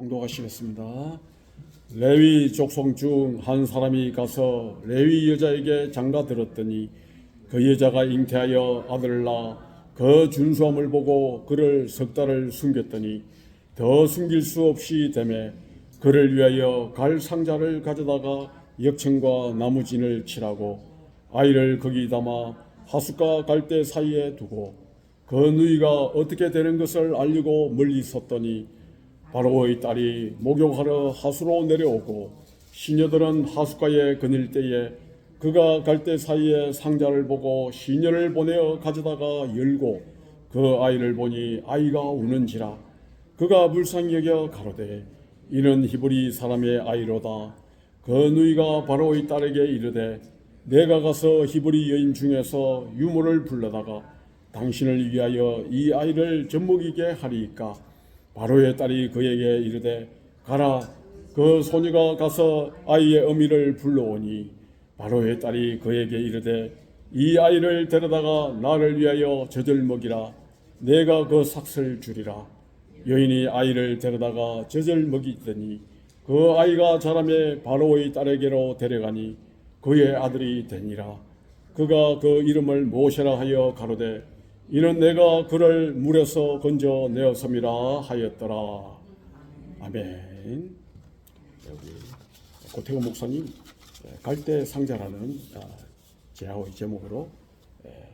공독하시겠습니다. 레위 족속 중 한 사람이 가서 레위 여자에게 장가 들었더니 그 여자가 잉태하여 아들을 낳아 그 준수함을 보고 그를 석 달을 숨겼더니 더 숨길 수 없이 되매 그를 위하여 갈 상자를 가져다가 역청과 나무진을 칠하고 아이를 거기 담아 하숫과 갈대 사이에 두고 그 누이가 어떻게 되는 것을 알리고 멀리 섰더니 바로의 딸이 목욕하러 하수로 내려오고 시녀들은 하수가에 거닐 때에 그가 갈대 사이에 상자를 보고 시녀를 보내어 가져다가 열고 그 아이를 보니 아이가 우는지라 그가 불쌍히 여겨 가로되 이는 히브리 사람의 아이로다. 그 누이가 바로의 딸에게 이르되 내가 가서 히브리 여인 중에서 유모를 불러다가 당신을 위하여 이 아이를 젖먹이게 하리이까 바로의 딸이 그에게 이르되 가라 그 소녀가 가서 아이의 어미를 불러오니. 바로의 딸이 그에게 이르되 이 아이를 데려다가 나를 위하여 젖을 먹이라. 내가 그 삭슬 주리라. 여인이 아이를 데려다가 젖을 먹이더니 그 아이가 자라매 바로의 딸에게로 데려가니 그의 아들이 되니라. 그가 그 이름을 모세라 하여 가로되 이는 내가 그를 물에서 건져 내었음이라 하였더라. 아멘. 여기 고태호 목사님 갈대 상자라는 아, 제하의 제목으로 예,